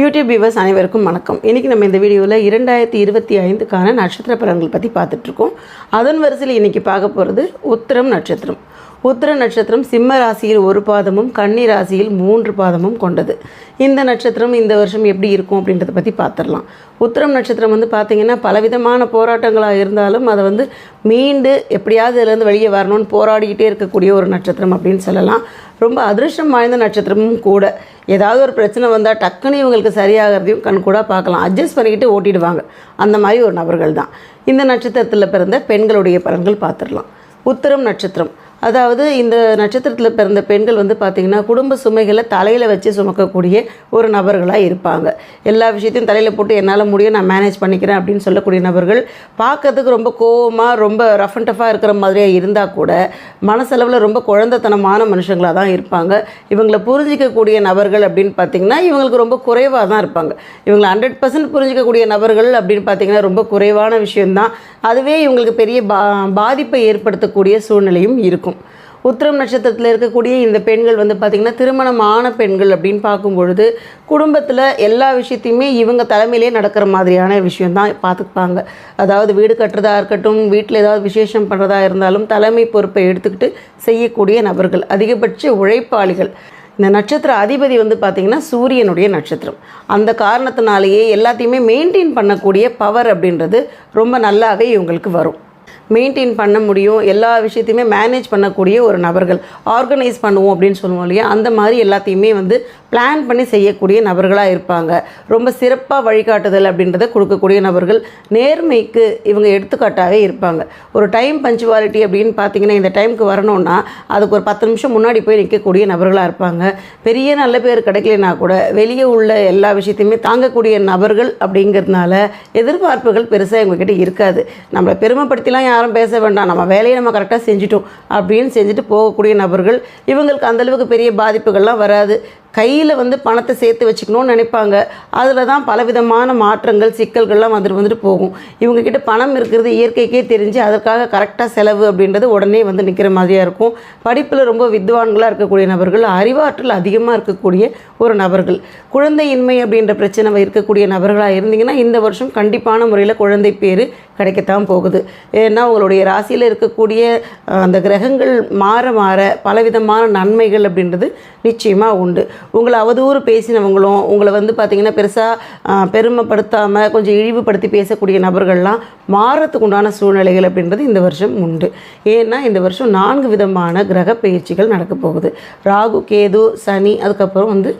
YouTube viewers அனைவருக்கும் வணக்கம். இன்றைக்கி நம்ம இந்த வீடியோவில் இரண்டாயிரத்தி இருபத்தி ஐந்துக்கான நட்சத்திர பலன்கள் பற்றி பார்த்துட்ருக்கோம் அதன் வரிசையில் இன்றைக்கி பார்க்க போகிறது உத்திரம் நட்சத்திரம். உத்திர நட்சத்திரம் சிம்ம ராசியில் ஒரு பாதமும் கன்னி ராசியில் மூன்று பாதமும் கொண்டது. இந்த நட்சத்திரம் இந்த வருஷம் எப்படி இருக்கும் அப்படின்றத பற்றி பார்த்துடலாம் உத்திரம் நட்சத்திரம் வந்து பார்த்திங்கன்னா பலவிதமான போராட்டங்களாக இருந்தாலும் அதை வந்து மீண்டு எப்படியாவது இதுலேருந்து வெளியே வரணும்னு போராடிக்கிட்டே இருக்கக்கூடிய ஒரு நட்சத்திரம் அப்படின்னு சொல்லலாம். ரொம்ப அதிர்ஷ்டம் வாய்ந்த நட்சத்திரமும் கூட. ஏதாவது ஒரு பிரச்சனை வந்தால் டக்குன்னு இவங்களுக்கு சரியாகிறதையும் கண் கூட பார்க்கலாம். அட்ஜஸ்ட் பண்ணிக்கிட்டு ஓட்டிடுவாங்க. அந்த மாதிரி ஒரு நபர்கள் தான். இந்த நட்சத்திரத்தில் பிறந்த பெண்களுடைய பலன்கள் பார்த்துடலாம் உத்திரம் நட்சத்திரம். அதாவது இந்த நட்சத்திரத்தில் பிறந்த பெண்கள் வந்து பார்த்திங்கன்னா குடும்ப சுமைகளை தலையில் வச்சு சுமக்கக்கூடிய ஒரு நபர்களாக இருப்பாங்க. எல்லா விஷயத்தையும் தலையில் போட்டு என்னால் முடியும் நான் மேனேஜ் பண்ணிக்கிறேன் அப்படின்னு சொல்லக்கூடிய நபர்கள் பார்க்கறதுக்கு ரொம்ப கோவமாக ரொம்ப ரஃப் அண்ட் டஃபாக இருக்கிற மாதிரியாக இருந்தால் கூட மனசளவில் ரொம்ப குழந்தைத்தனமான மனுஷங்களாக தான் இருப்பாங்க. இவங்களை புரிஞ்சிக்கக்கூடிய நபர்கள் அப்படின்னு பார்த்திங்கன்னா இவங்களுக்கு ரொம்ப குறைவாக தான் இருப்பாங்க. இவங்களை ஹண்ட்ரட் பர்சன்ட் புரிஞ்சிக்கக்கூடிய நபர்கள் அப்படின்னு பார்த்திங்கன்னா ரொம்ப குறைவான விஷயம்தான். அதுவே இவங்களுக்கு பெரிய பா பாதிப்பை ஏற்படுத்தக்கூடிய சூழ்நிலையும் இருக்கும். உத்திரம் நட்சத்திரத்தில் இருக்கக்கூடிய இந்த பெண்கள் வந்து பார்த்திங்கன்னா திருமணமான பெண்கள் அப்படின்னு பார்க்கும் பொழுது குடும்பத்தில் எல்லா விஷயத்தையுமே இவங்க தலைமையிலே நடக்கிற மாதிரியான விஷயம் தான் பார்த்துப்பாங்க. அதாவது வீடு கட்டுறதா இருக்கட்டும் வீட்டில் ஏதாவது விசேஷம் பண்ணுறதா இருந்தாலும் தலைமை பொறுப்பை எடுத்துக்கிட்டு செய்யக்கூடிய நபர்கள் அதிகபட்ச உழைப்பாளிகள். இந்த நட்சத்திர அதிபதி வந்து பார்த்திங்கன்னா சூரியனுடைய நட்சத்திரம். அந்த காரணத்தினாலேயே எல்லாத்தையுமே மெயின்டைன் பண்ணக்கூடிய பவர் அப்படின்றது ரொம்ப நல்லாவே இவங்களுக்கு வரும். மெயின்டைன் பண்ண முடியும். எல்லா விஷயத்தையுமே மேனேஜ் பண்ணக்கூடிய ஒரு நபர்கள் ஆர்கனைஸ் பண்ணுவோம் அப்படின்னு சொல்லுவோம் இல்லையா? அந்த மாதிரி எல்லாத்தையுமே வந்து பிளான் பண்ணி செய்யக்கூடிய நபர்களாக இருப்பாங்க. ரொம்ப சிறப்பாக வழிகாட்டுதல் அப்படின்றத கொடுக்கக்கூடிய நபர்கள் நேர்மைக்கு இவங்க எடுத்துக்காட்டாகவே இருப்பாங்க. ஒரு டைம் பஞ்சுவாலிட்டி அப்படின்னு பார்த்தீங்கன்னா இந்த டைமுக்கு வரணும்னா அதுக்கு ஒரு பத்து நிமிஷம் முன்னாடி போய் நிற்கக்கூடிய நபர்களாக இருப்பாங்க. பெரிய நல்ல பேர் கிடைக்கலனா கூட வெளியே உள்ள எல்லா விஷயத்தையுமே தாங்கக்கூடிய நபர்கள் அப்படிங்கிறதுனால எதிர்பார்ப்புகள் பெருசாக எங்ககிட்ட இருக்காது. நம்மளை பெருமைப்படுத்திலாம் யாரும் பேச வேண்டாம். நம்ம வேலையை நம்ம கரெக்டாக செஞ்சிட்டோம் அப்படின்னு செஞ்சுட்டு போகக்கூடிய நபர்கள் இவங்களுக்கு அந்தளவுக்கு பெரிய பாதிப்புகள்லாம் வராது. கையில் வந்து பணத்தை சேர்த்து வச்சுக்கணும்னு நினைப்பாங்க. அதில் தான் பலவிதமான மாற்றங்கள் சிக்கல்கள்லாம் வந்துட்டு வந்துட்டு போகும். இவங்கக்கிட்ட பணம் இருக்கிறது இயற்கைக்கே தெரிஞ்சு அதற்காக கரெக்டாக செலவு அப்படின்றது உடனே வந்து நிற்கிற மாதிரியாக இருக்கும். படிப்பில் ரொம்ப வித்வான்களாக இருக்கக்கூடிய நபர்கள் அறிவாற்றல் அதிகமாக இருக்கக்கூடிய ஒரு நபர்கள். குழந்தையின்மை அப்படின்ற பிரச்சனை இருக்கக்கூடிய நபர்களாக இருந்தீங்கன்னா இந்த வருஷம் கண்டிப்பான முறையில் குழந்தை பேர் கிடைக்கத்தான் போகுது. ஏன்னா உங்களுடைய ராசியில் இருக்கக்கூடிய அந்த கிரகங்கள் மாற மாற பலவிதமான நன்மைகள் அப்படின்றது நிச்சயமாக உண்டு. உங்களை அவதூறு பேசினவங்களும் உங்களை வந்து பார்த்திங்கன்னா பெருசாக பெருமைப்படுத்தாமல் கொஞ்சம் இழிவுபடுத்தி பேசக்கூடிய நபர்கள்லாம் மாறத்துக்கு உண்டான சூழ்நிலைகள் அப்படின்றது இந்த வருஷம் உண்டு. ஏன்னா இந்த வருஷம் நான்கு விதமான கிரக பயிற்சிகள் நடக்க போகுது. ராகு கேது சனி அதுக்கப்புறம் வந்து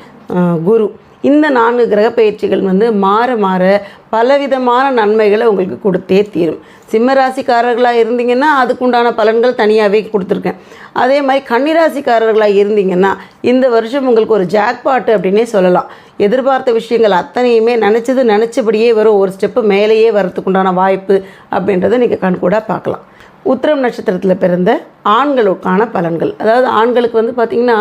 குரு. இந்த நான்கு கிரக பயிற்சிகள் வந்து மாற மாற பலவிதமான நன்மைகளை உங்களுக்கு கொடுத்தே தீரும். சிம்ம ராசிக்காரர்களாக இருந்தீங்கன்னா அதுக்குண்டான பலன்கள் தனியாகவே கொடுத்துருக்கேன். அதே மாதிரி கன்னிராசிக்காரர்களாக இருந்தீங்கன்னா இந்த வருஷம் உங்களுக்கு ஒரு ஜாக்பாட்டு அப்படின்னே சொல்லலாம். எதிர்பார்த்த விஷயங்கள் அத்தனையுமே நினச்சது நினச்சபடியே வரும். ஒரு ஸ்டெப்பு மேலேயே வரத்துக்குண்டான வாய்ப்பு அப்படின்றத நீங்கள் கண்கூடாக பார்க்கலாம். உத்திரம் நட்சத்திரத்தில் பிறந்த ஆண்களுக்கான பலன்கள். அதாவது ஆண்களுக்கு வந்து பார்த்திங்கன்னா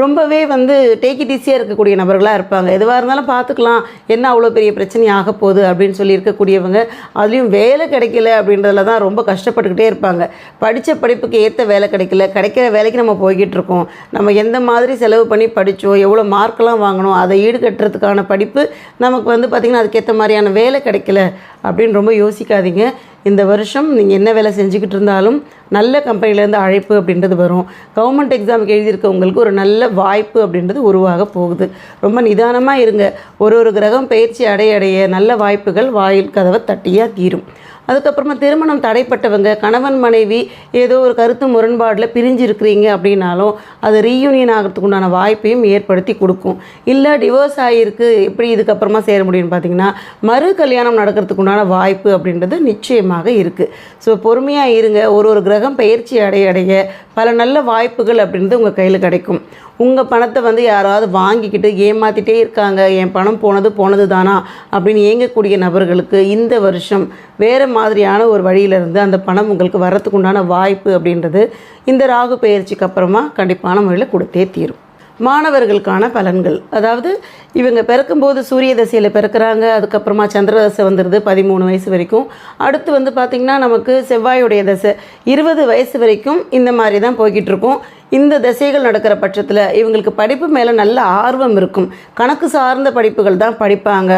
ரொம்பவே வந்து டேக் இட் ஈஸியாக இருக்கக்கூடிய நபர்களாக இருப்பாங்க. எதுவாக இருந்தாலும் பார்த்துக்கலாம் என்ன அவ்வளோ பெரிய பிரச்சனை ஆக போகுது அப்படின்னு சொல்லி இருக்கக்கூடியவங்க அதுலேயும் வேலை கிடைக்கல அப்படின்றதுல தான் ரொம்ப கஷ்டப்பட்டுக்கிட்டே இருப்பாங்க. படித்த படிப்புக்கு ஏற்ற வேலை கிடைக்கல. கிடைக்கிற வேலைக்கு நம்ம போய்கிட்டு இருக்கோம். நம்ம எந்த மாதிரி செலவு பண்ணி படித்தோம் எவ்வளோ மார்க்கெலாம் வாங்கணும் அதை ஈடுகட்டுறதுக்கான படிப்பு நமக்கு வந்து பார்த்திங்கன்னா அதுக்கேற்ற மாதிரியான வேலை கிடைக்கல அப்படின்னு ரொம்ப யோசிக்காதீங்க. இந்த வருஷம் நீங்கள் என்ன வேலை செஞ்சுக்கிட்டு இருந்தாலும் நல்ல கம்பெனிலேருந்து அழைப்பு அப்படின்றது வரும். கவர்மெண்ட் எக்ஸாமுக்கு எழுதியிருக்கவங்களுக்கு ஒரு நல்ல வாய்ப்பு அப்படின்றது உருவாக போகுது. ரொம்ப நிதானமாக இருங்க. ஒரு ஒரு கிரகம் பயிற்சி அடைய அடைய நல்ல வாய்ப்புகள் வாயில் கதவை தட்டியாக தீரும். அதுக்கப்புறமா திருமணம் தடைப்பட்டவங்க கணவன் மனைவி ஏதோ ஒரு கருத்து முரண்பாடில் பிரிஞ்சிருக்கிறீங்க அப்படின்னாலும் அது ரீயூனியன் ஆகிறதுக்கு உண்டான வாய்ப்பையும் ஏற்படுத்தி கொடுக்கும். இல்லை டிவோர்ஸ் ஆகியிருக்கு எப்படி இதுக்கப்புறமா சேர முடியும்னு பார்த்தீங்கன்னா மறு கல்யாணம் நடக்கிறதுக்கு உண்டான வாய்ப்பு அப்படின்றது நிச்சயமாக இருக்குது ஸோ பொறுமையாக இருங்க. ஒரு ஒரு கிரகம் பயிற்சி அடைய அடைய பல நல்ல வாய்ப்புகள் அப்படின்றது உங்கள் கையில் கிடைக்கும். உங்கள் பணத்தை வந்து யாராவது வாங்கிக்கிட்டு ஏமாற்றிட்டே இருக்காங்க. என் பணம் போனது போனது தானா அப்படின்னு ஏங்கக்கூடிய நபர்களுக்கு இந்த வருஷம் வேறு மாதிரியான ஒரு வழியிலிருந்து அந்த பணம் உங்களுக்கு வரத்துக்குண்டான வாய்ப்பு அப்படின்றது இந்த ராகு பயிற்சிக்கு அப்புறமா கண்டிப்பான முறையில் கொடுத்தே தீரும். மாணவர்களுக்கான பலன்கள். அதாவது இவங்க பிறக்கும்போது சூரிய தசையில் பிறக்கிறாங்க அதுக்கப்புறமா சந்திர தசை வந்துடுது பதிமூணு வயசு வரைக்கும். அடுத்து வந்து பார்த்திங்கன்னா நமக்கு செவ்வாயுடைய தசை இருபது வயசு வரைக்கும் இந்த மாதிரி தான் போய்கிட்டு இருக்கும் இந்த திசைகள் நடக்கிற பட்சத்தில் இவங்களுக்கு படிப்பு மேலே நல்ல ஆர்வம் இருக்கும். கணக்கு சார்ந்த படிப்புகள் தான் படிப்பாங்க.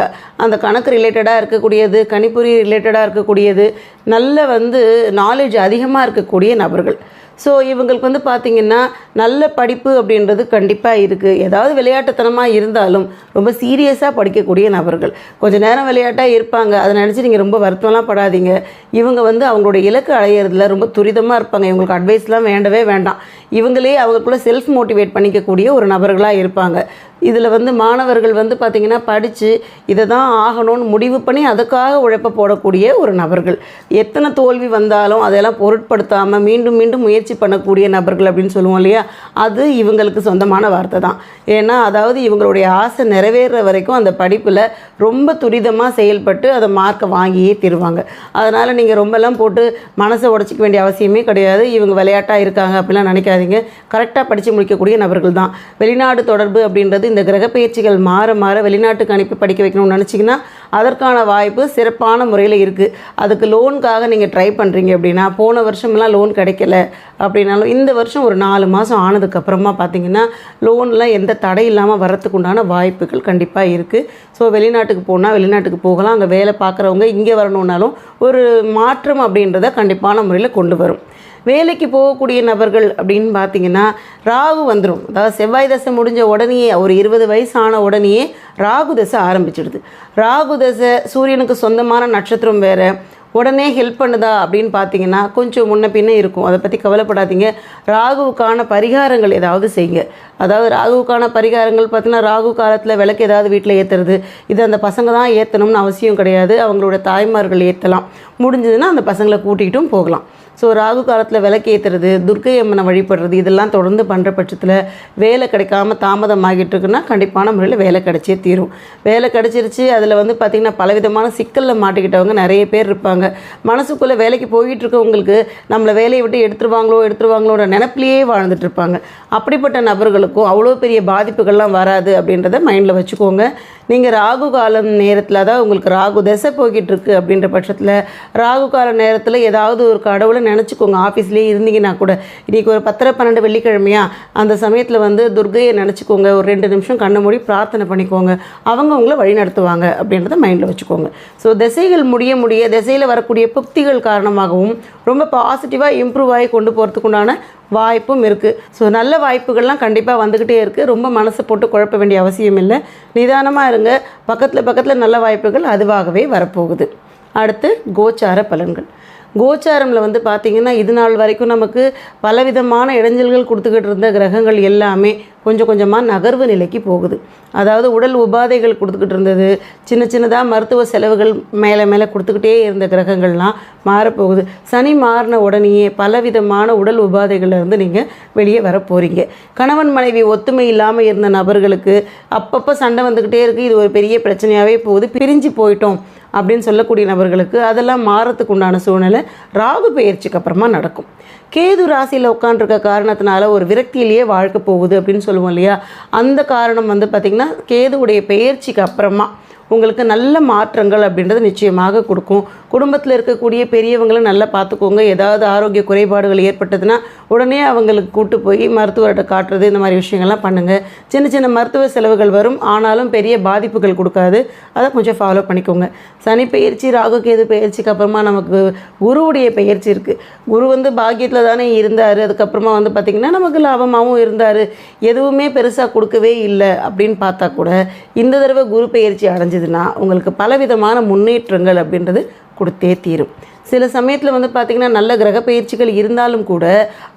அந்த கணக்கு ரிலேட்டடாக இருக்கக்கூடியது கணிப்பொறி ரிலேட்டடாக இருக்கக்கூடியது நல்ல வந்து நாலேஜ் அதிகமாக இருக்கக்கூடிய நபர்கள். ஸோ இவங்களுக்கு வந்து பார்த்திங்கன்னா நல்ல படிப்பு அப்படின்றது கண்டிப்பாக இருக்குது ஏதாவது விளையாட்டுத்தனமாக இருந்தாலும் ரொம்ப சீரியஸாக படிக்கக்கூடிய நபர்கள். கொஞ்சம் நேரம் விளையாட்டாக இருப்பாங்க. அதை நினச்சி நீங்கள் ரொம்ப வருத்தம்லாம் படாதீங்க. இவங்க வந்து அவங்களோட இலக்கு அடையிறதுல ரொம்ப துரிதமாக இருப்பாங்க. இவங்களுக்கு அட்வைஸ்லாம் வேண்டவே வேண்டாம். இவங்களே அவங்களுக்குள்ளே செல்ஃப் மோட்டிவேட் பண்ணிக்கக்கூடிய ஒரு நபர்களாக இருப்பாங்க. இதில் வந்து மாணவர்கள் வந்து பார்த்திங்கன்னா படித்து இதை தான் ஆகணும்னு முடிவு பண்ணி அதுக்காக உழைப்ப போடக்கூடிய ஒரு நபர்கள். எத்தனை தோல்வி வந்தாலும் அதெல்லாம் பொருட்படுத்தாமல் மீண்டும் மீண்டும் முயற்சி பண்ணக்கூடிய நபர்கள் அப்படின்னு சொல்லுவோம் இல்லையா? அது இவங்களுக்கு சொந்தமான வார்த்தை தான் ஏன்னா அதாவது இவங்களுடைய ஆசை நிறைவேறுற வரைக்கும் அந்த படிப்பில் ரொம்ப துரிதமாக செயல்பட்டு அதை மார்க்கை வாங்கியே தருவாங்க. அதனால் நீங்கள் ரொம்பலாம் போட்டு மனசை உடச்சிக்க வேண்டிய அவசியமே கிடையாது. இவங்க விளையாட்டாக இருக்காங்க அப்படிலாம் நினைக்காதீங்க. கரெக்டாக படித்து முடிக்கக்கூடிய நபர்கள் தான் வெளிநாடு தொடர்பு அப்படின்றது இந்த கிரக பயிற்சிகள் மாற மாற வெளிநாட்டுக்கு அனுப்பி படிக்க வைக்கணும்னு நினச்சிங்கன்னா அதற்கான வாய்ப்பு சிறப்பான முறையில் இருக்குது அதுக்கு லோனுக்காக நீங்கள் ட்ரை பண்ணுறீங்க அப்படின்னா போன வருஷமெல்லாம் லோன் கிடைக்கல அப்படின்னாலும் இந்த வருஷம் ஒரு நாலு மாதம் ஆனதுக்கப்புறமா பார்த்தீங்கன்னா லோன்லாம் எந்த தடை இல்லாமல் வரத்துக்கு உண்டான வாய்ப்புகள் கண்டிப்பாக இருக்குது ஸோ வெளிநாட்டுக்கு போனால் வெளிநாட்டுக்கு போகலாம். அங்கே வேலை பார்க்குறவங்க இங்கே வரணுன்னாலும் ஒரு மாற்றம் அப்படின்றத கண்டிப்பான முறையில் கொண்டு வரும். வேலைக்கு போகக்கூடிய நபர்கள் அப்படின்னு பார்த்தீங்கன்னா ராகு வந்துடும் அதாவது செவ்வாய் தசை முடிஞ்ச உடனேயே ஒரு இருபது வயசு ஆன உடனேயே ராகு தசை ஆரம்பிச்சிடுது. ராகு தசை சூரியனுக்கு சொந்தமான நட்சத்திரம் வேறு. உடனே ஹெல்ப் பண்ணுதா அப்படின்னு பார்த்தீங்கன்னா கொஞ்சம் முன்ன பின்னே இருக்கும். அதை பற்றி கவலைப்படாதீங்க. ராகுவுக்கான பரிகாரங்கள் ஏதாவது செய்யுங்க. அதாவது ராகுவுக்கான பரிகாரங்கள் பார்த்தீங்கன்னா ராகு காலத்தில் விளக்கு ஏதாவது வீட்டில் ஏற்றுறது இது அந்த பசங்க தான் ஏற்றணும்னு அவசியம் கிடையாது. அவங்களோட தாய்மார்கள் ஏற்றலாம் முடிஞ்சதுன்னா அந்த பசங்களை கூட்டிகிட்டும் போகலாம். ஸோ ராகு காலத்தில் விளக்கு ஏற்றுறது துர்க்கை அம்மனை வழிபடுறது இதெல்லாம் தொடர்ந்து பண்ணுற பட்சத்தில் வேலை கிடைக்காம தாமதம் ஆகிட்டு இருக்குன்னா கண்டிப்பான முறையில் வேலை கிடைச்சே தீரும். வேலை கிடைச்சிருச்சு அதில் வந்து பார்த்திங்கன்னா பலவிதமான சிக்கலில் மாட்டிக்கிட்டவங்க நிறைய பேர் இருப்பாங்க. மனசுக்குள்ளே வேலைக்கு போயிட்டு இருக்கவங்களுக்கு நம்மளை வேலையை விட்டு எடுத்துருவாங்களோ எடுத்துருவாங்களோட நினப்பிலேயே வாழ்ந்துட்டு இருப்பாங்க. அப்படிப்பட்ட நபர்களுக்கும் அவ்வளோ பெரிய பாதிப்புகள்லாம் வராது அப்படின்றத மைண்டில் வச்சுக்கோங்க. நீங்கள் ராகு காலம் நேரத்தில் அதாவது உங்களுக்கு ராகு திசை போய்கிட்டு இருக்கு அப்படின்ற பட்சத்தில் ராகு கால நேரத்தில் ஏதாவது ஒரு கடவுளை நினச்சிக்கோங்க. ஆஃபீஸ்லேயே இருந்தீங்கன்னா கூட இன்றைக்கி ஒரு பத்தரை பன்னெண்டு வெள்ளிக்கிழமையா அந்த சமயத்தில் வந்து துர்கையை நினச்சிக்கோங்க. ஒரு ரெண்டு நிமிஷம் கண்ணை மூடி பிரார்த்தனை பண்ணிக்கோங்க. அவங்க உங்களை வழி நடத்துவாங்க அப்படின்றத மைண்டில் வச்சுக்கோங்க. ஸோ திசைகள் முடிய முடிய திசையில் வரக்கூடிய புக்திகள் காரணமாகவும் ரொம்ப பாசிட்டிவாக இம்ப்ரூவ் ஆகி கொண்டு போகிறதுக்குண்டான வாய்ப்பும் இருக்குது ஸோ நல்ல வாய்ப்புகள்லாம் கண்டிப்பாக வந்துக்கிட்டே இருக்குது ரொம்ப மனசை போட்டு குழப்ப வேண்டிய அவசியம் இல்லை. நிதானமாக இருங்க. பக்கத்தில் பக்கத்தில் நல்ல வாய்ப்புகள் அதுவாகவே வரப்போகுது. அடுத்து கோச்சார பலன்கள். கோச்சாரமில் வந்து பார்த்திங்கன்னா இது நாள் வரைக்கும் நமக்கு பலவிதமான இடைஞ்சல்கள் கொடுத்துக்கிட்டு இருந்த கிரகங்கள் எல்லாமே கொஞ்சம் கொஞ்சமாக நகர்வு நிலைக்கு போகுது. அதாவது உடல் உபாதைகள் கொடுத்துக்கிட்டு இருந்தது சின்ன சின்னதாக மருத்துவ செலவுகள் மேலே மேலே கொடுத்துக்கிட்டே இருந்த கிரகங்கள்லாம் மாறப்போகுது. சனி மாறின உடனேயே பலவிதமான உடல் உபாதைகள்லேருந்து நீங்கள் வெளியே வர போகிறீங்க கணவன் மனைவி ஒத்துமை இல்லாமல் இருந்த நபர்களுக்கு அப்பப்போ சண்டை வந்துக்கிட்டே இருக்குது இது ஒரு பெரிய பிரச்சனையாகவே போகுது. பிரிஞ்சு போயிட்டோம் அப்படின்னு சொல்லக்கூடிய நபர்களுக்கு அதெல்லாம் மாறத்துக்கு உண்டான சூழ்நிலை ராகு பெயர்ச்சிக்கு அப்புறமா நடக்கும். கேது ராசியில் உட்காந்துருக்க காரணத்தினால ஒரு விரக்தியிலேயே வாழ்க்கை போகுது அப்படின்னு சொல்லுவோம் இல்லையா? அந்த காரணம் வந்து பார்த்திங்கன்னா கேதுவுடைய பெயர்ச்சிக்கு அப்புறமா உங்களுக்கு நல்ல மாற்றங்கள் அப்படின்றது நிச்சயமாக கொடுக்கும். குடும்பத்தில் இருக்கக்கூடிய பெரியவங்களை நல்லா பார்த்துக்கோங்க. ஏதாவது ஆரோக்கிய குறைபாடுகள் ஏற்பட்டதுன்னா உடனே அவங்களுக்கு கூட்டு போய் மருத்துவர்கிட்ட காட்டுறது இந்த மாதிரி விஷயங்கள்லாம் பண்ணுங்கள் சின்ன சின்ன மருத்துவ செலவுகள் வரும். ஆனாலும் பெரிய பாதிப்புகள் கொடுக்காது. அதை கொஞ்சம் ஃபாலோ பண்ணிக்கோங்க. சனி பயிற்சி ராகு கேது பயிற்சிக்கு அப்புறமா நமக்கு குருவுடைய பயிற்சி இருக்குது குரு வந்து பாக்கியத்தில் தானே இருந்தார். அதுக்கப்புறமா வந்து பார்த்திங்கன்னா நமக்கு லாபமாகவும் இருந்தார். எதுவுமே பெருசாக கொடுக்கவே இல்லை அப்படின்னு பார்த்தா கூட இந்த தடவை குரு பயிற்சி அடைஞ்சதுன்னா உங்களுக்கு பலவிதமான முன்னேற்றங்கள் அப்படின்றது கொடுத்தே தீரும். சில சமயத்தில் வந்து பார்த்திங்கன்னா நல்ல கிரக பயிற்சிகள் இருந்தாலும் கூட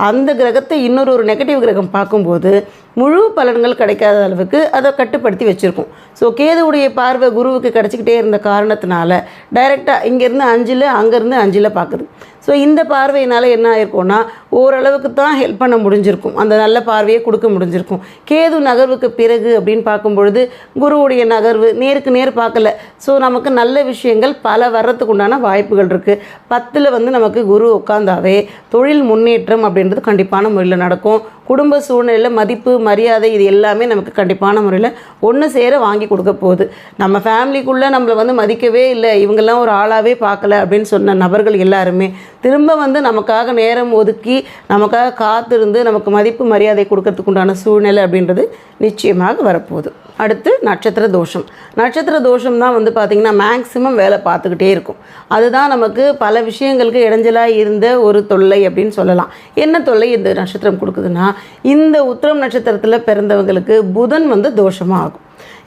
அந்த கிரகத்தை இன்னொரு ஒரு நெகட்டிவ் கிரகம் பார்க்கும்போது முழு பலன்கள் கிடைக்காத அளவுக்கு அதை கட்டுப்படுத்தி வச்சுருக்கும். ஸோ கேதுவுடைய பார்வை குருவுக்கு கிடச்சிக்கிட்டே இருந்த காரணத்தினால டைரெக்டாக இங்கேருந்து அஞ்சில் அங்கேருந்து அஞ்சில் பார்க்குது ஸோ இந்த பார்வையினால் என்ன ஆயிருக்கும்னா ஓரளவுக்கு தான் ஹெல்ப் பண்ண முடிஞ்சிருக்கும். அந்த நல்ல பார்வையை கொடுக்க முடிஞ்சிருக்கும். கேது நகர்வுக்கு பிறகு அப்படின்னு பார்க்கும் பொழுது குருவுடைய நகர்வு நேருக்கு நேர் பார்க்கல. ஸோ நமக்கு நல்ல விஷயங்கள் பல வர்றதுக்கு உண்டான வாய்ப்புகள் இருக்குது பத்தில் வந்து நமக்கு குரு உட்காந்தாவே தொழில் முன்னேற்றம் அப்படின்றது கண்டிப்பான முறையில் நடக்கும். குடும்ப சூழ்நிலையில் மதிப்பு மரியாதை இது எல்லாமே நமக்கு கண்டிப்பான முறையில் ஒன்று சேர வாங்கி கொடுக்க போகுது. நம்ம ஃபேமிலிக்குள்ளே நம்மளை வந்து மதிக்கவே இல்லை. இவங்கெல்லாம் ஒரு ஆளாகவே பார்க்கல அப்படின்னு சொன்ன நபர்கள் எல்லாருமே திரும்ப வந்து நமக்காக நேரம் ஒதுக்கி நமக்காக காத்திருந்து நமக்கு மதிப்பு மரியாதை கொடுக்கறதுக்கு உண்டான சூழ்நிலை அப்படின்றது நிச்சயமாக வரப்போகுது. அடுத்து நட்சத்திர தோஷம். நட்சத்திர தோஷம் தான் வந்து பார்த்திங்கன்னா மேக்ஸிமம் வேலை பார்த்துக்கிட்டே இருக்கும். அதுதான் நமக்கு பல விஷயங்களுக்கு இடைஞ்சலாக இருந்த ஒரு தொல்லை அப்படின்னு சொல்லலாம். என்ன தொல்லை இந்த நட்சத்திரம் கொடுக்குதுன்னா இந்த உத்திரம் நட்சத்திரத்தில் பிறந்தவங்களுக்கு புதன் வந்து தோஷமாக ஆகும்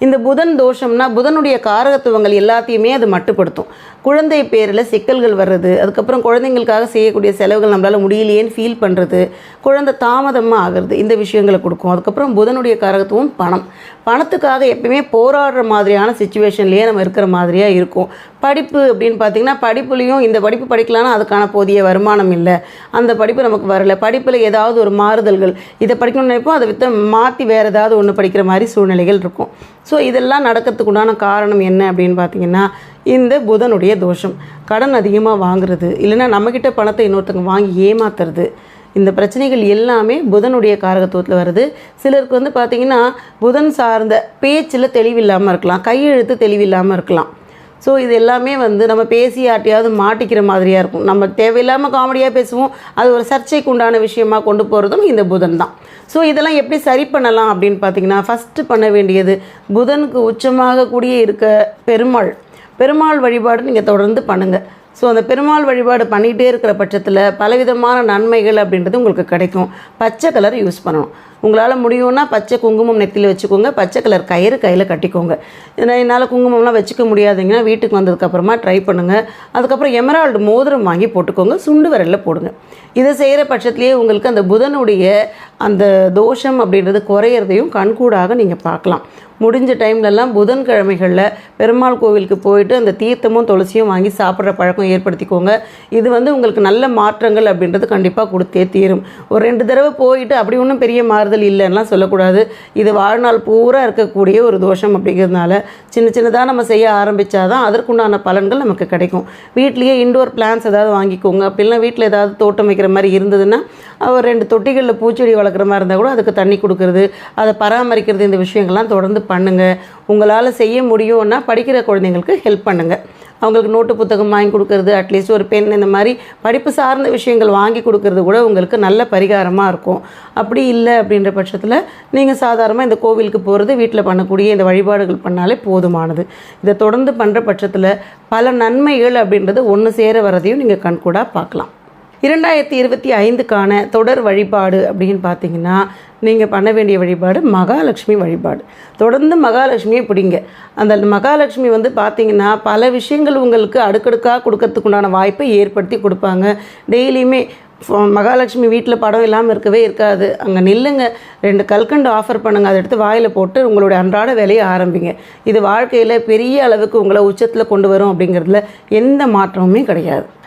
இந்த புதன் தோஷம்னா புதனுடைய காரகத்துவங்கள் எல்லாத்தையுமே அது மட்டுப்படுத்தும். குழந்தை பேரில் சிக்கல்கள் வர்றது அதுக்கப்புறம் குழந்தைங்களுக்காக செய்யக்கூடிய செலவுகள் நம்மளால் முடியலையேன்னு ஃபீல் பண்ணுறது குழந்தை தாமதமாக ஆகிறது இந்த விஷயங்களை கொடுக்கும். அதுக்கப்புறம் புதனுடைய காரகத்துவம் பணம். பணத்துக்காக எப்பயுமே போராடுற மாதிரியான சுச்சுவேஷன்லேயே நம்ம இருக்கிற மாதிரியாக இருக்கும். படிப்பு அப்படின்னு பார்த்தீங்கன்னா படிப்புலேயும் இந்த படிப்பு படிக்கலாம்னா அதுக்கான போதிய வருமானம் இல்லை. அந்த படிப்பு நமக்கு வரல. படிப்பில் ஏதாவது ஒரு மாறுதல்கள் இதை படிக்கணும்னு நினைப்போம் அதை விற்று மாற்றி வேறு ஏதாவது ஒன்று படிக்கிற மாதிரி சூழ்நிலைகள் இருக்கும். ஸோ இதெல்லாம் நடக்கிறதுக்கு உண்டான காரணம் என்ன அப்படின்னு பார்த்தீங்கன்னா இந்த புதனுடைய தோஷம். கடன் அதிகமாக வாங்குறது இல்லைன்னா நம்மக்கிட்ட பணத்தை இன்னொருத்தவங்க வாங்கி ஏமாத்துறது. இந்த பிரச்சனைகள் எல்லாமே புதனுடைய காரகத்துவத்தில் வருது. சிலருக்கு வந்து பார்த்திங்கன்னா புதன் சார்ந்த பேச்சில் தெளிவில்லாமல் இருக்கலாம் கையெழுத்து தெளிவில்லாமல் இருக்கலாம். ஸோ இது எல்லாமே வந்து நம்ம பேசி யார்ட்டையாவது மாட்டிக்கிற மாதிரியாக இருக்கும். நம்ம தேவையில்லாமல் காமெடியாக பேசுவோம். அது ஒரு சர்ச்சைக்கு உண்டான விஷயமாக கொண்டு போகிறதும் இந்த புதன் தான். ஸோ இதெல்லாம் எப்படி சரி பண்ணலாம் அப்படின்னு பார்த்தீங்கன்னா ஃபஸ்ட்டு பண்ண வேண்டியது புதனுக்கு உச்சமாக கூடிய இருக்க பெருமாள். பெருமாள் வழிபாடு நீங்கள் தொடர்ந்து பண்ணுங்கள் ஸோ அந்த பெருமாள் வழிபாடு பண்ணிகிட்டே இருக்கிற பட்சத்தில் பலவிதமான நன்மைகள் அப்படின்றது உங்களுக்கு கிடைக்கும். பச்சை கலர் யூஸ் பண்ணணும். உங்களால் முடியும்னா பச்சை குங்குமம் நெத்தியில் வச்சுக்கோங்க. பச்சை கலர் கயிறு கையில் கட்டிக்கோங்க. ஏன்னா என்னால் குங்குமம்லாம் வச்சுக்க முடியாதுங்கன்னா வீட்டுக்கு வந்ததுக்கப்புறமா ட்ரை பண்ணுங்கள் அதுக்கப்புறம் எமரால்டு மோதிரம் வாங்கி போட்டுக்கோங்க. சுண்டு விரலில் போடுங்க. இதை செய்கிற பட்சத்துலேயே உங்களுக்கு அந்த புதனுடைய அந்த தோஷம் அப்படின்றது குறையிறதையும் கண்கூடாக நீங்கள் பார்க்கலாம். முடிஞ்ச டைம்லலாம் புதன்கிழமைகளில் பெருமாள் கோவிலுக்கு போயிட்டு அந்த தீர்த்தமும் துளசியும் வாங்கி சாப்பிட்ற பழக்கம் ஏற்படுத்திக்கோங்க. இது வந்து உங்களுக்கு நல்ல மாற்றங்கள் அப்படின்றது கண்டிப்பாக கொடுத்தே தீரும். ஒரு ரெண்டு தடவை போயிட்டு அப்படி ஒன்றும் பெரிய மாறுதல் இல்லைன்னுலாம் சொல்லக்கூடாது. இது வாழ்நாள் பூரா இருக்கக்கூடிய ஒரு தோஷம் அப்படிங்கிறதுனால சின்ன சின்னதாக நம்ம செய்ய ஆரம்பித்தாதான் அதற்குண்டான பலன்கள் நமக்கு கிடைக்கும். வீட்லேயே இண்டோர் பிளான்ஸ் ஏதாவது வாங்கிக்கோங்க. அப்படிலாம் வீட்டில் ஏதாவது தோட்டம் வைக்கிற மாதிரி இருந்ததுன்னா ஒரு ரெண்டு தொட்டிகளில் பூச்செடி வளர்க்குற மாதிரி இருந்தால் கூட அதுக்கு தண்ணி கொடுக்குறது அதை பராமரிக்கிறது இந்த விஷயங்கள்லாம் தொடர்ந்து பண்ணுங்கள் உங்களால் செய்ய முடியும்னா படிக்கிற குழந்தைங்களுக்கு ஹெல்ப் பண்ணுங்கள் அவங்களுக்கு நோட்டு புத்தகம் வாங்கி கொடுக்கறது அட்லீஸ்ட் ஒரு பென் இந்த மாதிரி படிப்பு சார்ந்த விஷயங்கள் வாங்கி கொடுக்கறது கூட உங்களுக்கு நல்ல பரிகாரமாக இருக்கும். அப்படி இல்லை அப்படின்ற பட்சத்தில் நீங்கள் சாதாரணமாக இந்த கோவிலுக்கு போகிறது வீட்டில் பண்ணக்கூடிய இந்த வழிபாடுகள் பண்ணாலே போதுமானது. இதை தொடர்ந்து பண்ணுற பட்சத்தில் பல நன்மைகள் அப்படின்றது ஒன்று சேர வரதையும் நீங்கள் கண்கூடாக பார்க்கலாம். இரண்டாயிரத்தி இருபத்தி ஐந்துக்கான தொடர் வழிபாடு அப்படின்னு பார்த்தீங்கன்னா நீங்கள் பண்ண வேண்டிய வழிபாடு மகாலட்சுமி வழிபாடு. தொடர்ந்து மகாலட்சுமியை பிடிங்க. அந்த மகாலட்சுமி வந்து பார்த்தீங்கன்னா பல விஷயங்கள் உங்களுக்கு அடுக்கடுக்காக கொடுக்கறதுக்குண்டான வாய்ப்பை ஏற்படுத்தி கொடுப்பாங்க. டெய்லியுமே மகாலட்சுமி வீட்டில் படம் இல்லாமல் இருக்கவே இருக்காது. அங்கே நில்லுங்க. ரெண்டு கல்கண்டு ஆஃபர் பண்ணுங்கள் அதை எடுத்து வாயில் போட்டு உங்களுடைய அன்றாட வேலையை ஆரம்பிங்க. இது வாழ்க்கையில் பெரிய அளவுக்கு உங்களை உச்சத்தில் கொண்டு வரும் அப்படிங்கிறதுல எந்த மாற்றமுமே கிடையாது.